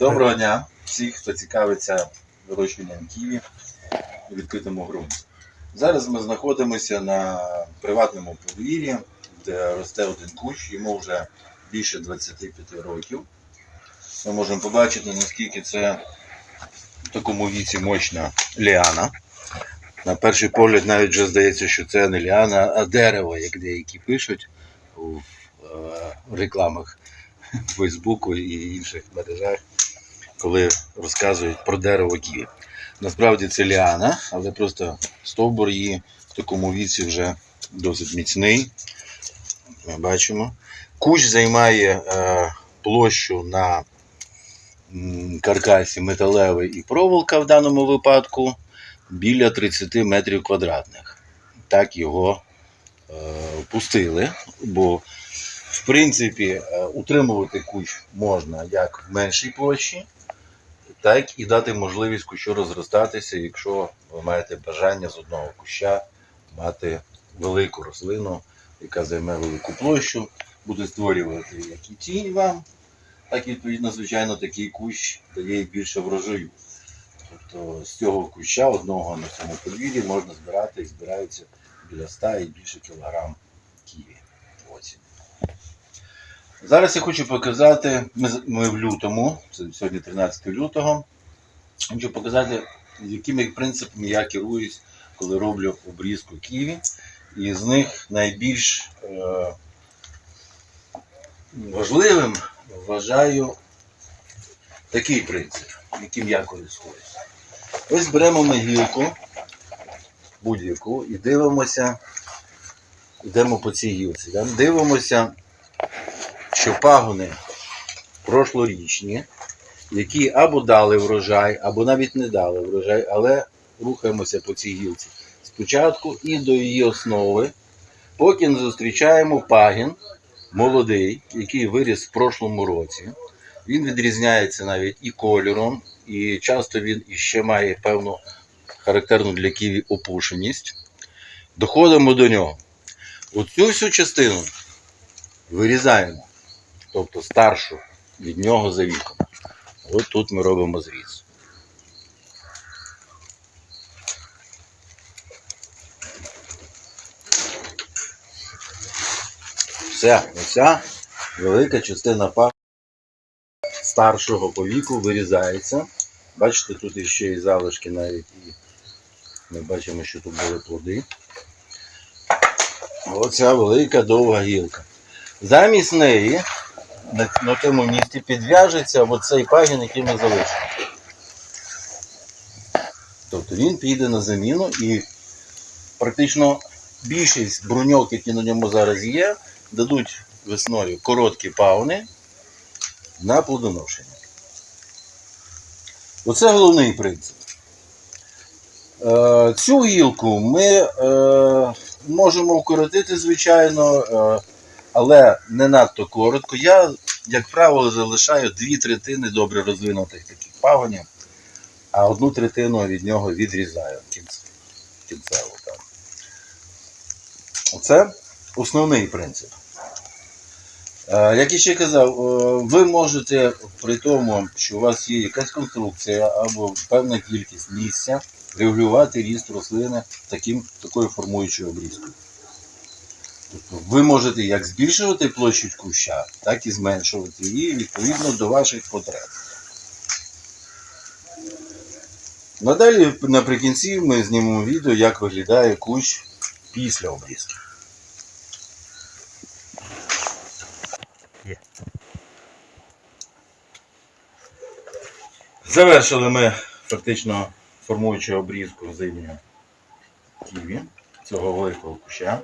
Доброго дня всіх, хто цікавиться вирощуванням ківі у відкритому ґрунті. Зараз ми знаходимося на приватному подвір'ї, де росте один кущ, йому вже більше 25 років. Ми можемо побачити, наскільки це в такому віці мощна ліана. На перший погляд навіть вже здається, що це не ліана, а дерево, як деякі пишуть у е, рекламах Фейсбуку і інших мережах, коли розказують про дерево ківі. Насправді це ліана, але просто стовбур її в такому віці вже досить міцний. Ми бачимо. Кущ займає е, площу на каркасі металевий і проволока в даному випадку біля 30 метрів квадратних. Так його е, пустили, бо в принципі е, утримувати кущ можна як в меншій площі, так і дати можливість кущу розростатися, якщо ви маєте бажання з одного куща мати велику рослину, яка займе велику площу, буде створювати як і тінь вам, так і відповідно, звичайно, такий кущ дає більше врожаю. Тобто з цього куща одного на цьому подвір'ї можна збирати і збираються біля 100 і більше кілограм ківі. Зараз я хочу показати, ми, в лютому, це сьогодні 13 лютого, хочу показати, якими принципами я керуюсь, коли роблю обрізку ківі. І з них найбільш е, важливим вважаю такий принцип, яким я користуюсь. Ось беремо ми будь-яку, і дивимося, йдемо по цій гілці. Дивимося, що пагони прошлорічні, які або дали врожай, або навіть не дали врожай, але рухаємося по цій гілці. Спочатку і до її основи, поки не зустрічаємо пагін молодий, який виріс в прошлому році. Він відрізняється навіть і кольором, і часто він іще має певну характерну для ківі опушеність. Доходимо до нього. Оцю всю частину вирізаємо, тобто старшу від нього за віком. От тут ми робимо зріз. Все, оця велика частина пагони старшого по віку вирізається. Бачите, тут іще і залишки навіть ми бачимо, що тут були плоди. Оця велика довга гілка. Замість неї на, на тому місці підв'яжеться оцей пагін, який ми залишили. Тобто він піде на заміну і практично більшість бруньок, які на ньому зараз є, дадуть весною короткі пагони, на плодоношення. Оце головний принцип. Е, Цю гілку ми е, можемо вкоротити, звичайно, е, але не надто коротко. Я, як правило, залишаю дві третини добре розвинутих таких пагонів, а одну третину від нього відрізаю кінц- кінцево. Оце основний принцип. Е, Як я ще казав, е, ви можете при тому, що у вас є якась конструкція або певна кількість місця, регулювати ріст рослини таким, такою формуючою обрізкою. Ви можете як збільшувати площу куща, так і зменшувати її відповідно до ваших потреб. Надалі наприкінці ми знімемо відео, як виглядає кущ після обрізки. Завершили ми фактично формуючи обрізку зимню ківі цього великого куща.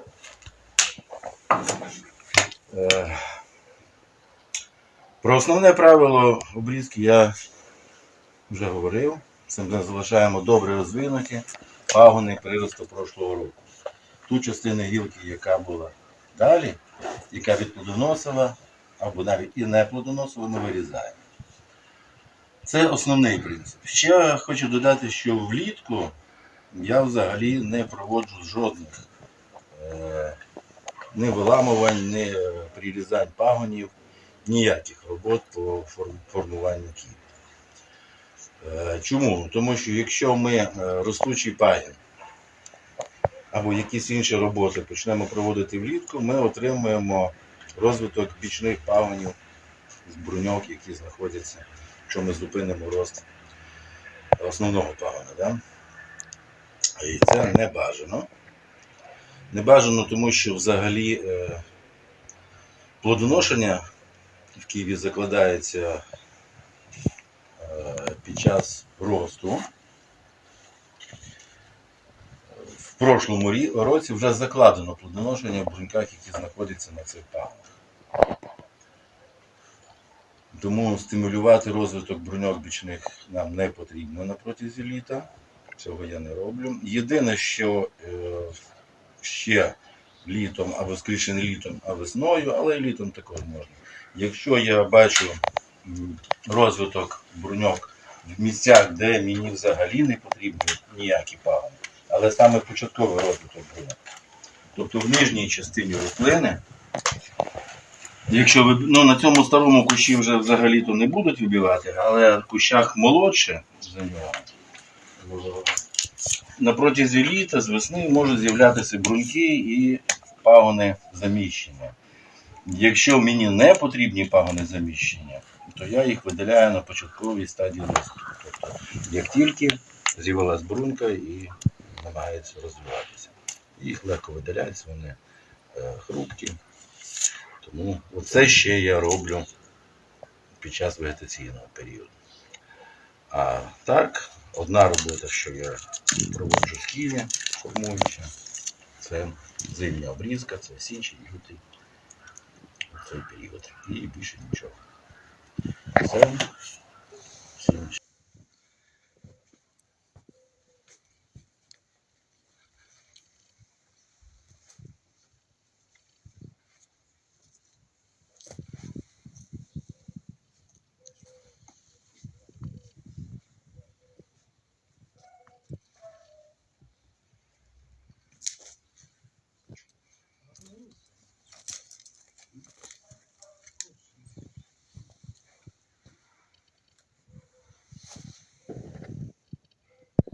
Е, Про основне правило обрізки я вже говорив. Це ми залишаємо добре розвинуті пагони приросту прошлого року. Ту частину гілки, яка була далі, яка відплодоносила, або навіть і не плодоносила, ми вирізаємо. Це основний принцип. Ще хочу додати, що влітку я взагалі не проводжу жодних е, ні виламувань, ні е, прирізань пагонів, ніяких робот по форм- формуванню ків. Е, Чому? Тому що якщо ми е, ростучий пагін або якісь інші роботи почнемо проводити влітку, ми отримуємо розвиток бічних пагонів з бруньок, які знаходяться, якщо ми зупинимо рост основного пагона. Да? І це не бажано. Не бажано, тому що взагалі е, плодоношення в Києві закладається е, під час росту. В прошлому році вже закладено плодоношення в бруньках, які знаходяться на цих пагонах. Тому стимулювати розвиток бруньок бічних нам не потрібно на протязі літа. Цього я не роблю. Єдине, що е, ще літом, або скоріше літом, а весною, але і літом також можна. Якщо я бачу розвиток бруньок в місцях, де мені взагалі не потрібні ніякі пагони, але саме початковий розвиток бруньок. Тобто в нижній частині рослини, якщо ви ну, на цьому старому кущі вже взагалі-то не будуть вибивати, але в кущах молодше за нього. На протязі літа з весни можуть з'являтися бруньки і пагони заміщення. Якщо мені не потрібні пагони заміщення, то я їх видаляю на початковій стадії росту. Тобто, як тільки з'явилась брунька і намагається розвиватися. Їх легко видаляється, вони е, хрупкі. Тому це ще я роблю під час вегетаційного періоду. А так, одна робота, що я проводжу в Києві, формуюча, це зимня обрізка, це січень, лютий, цей період. І більше нічого. Це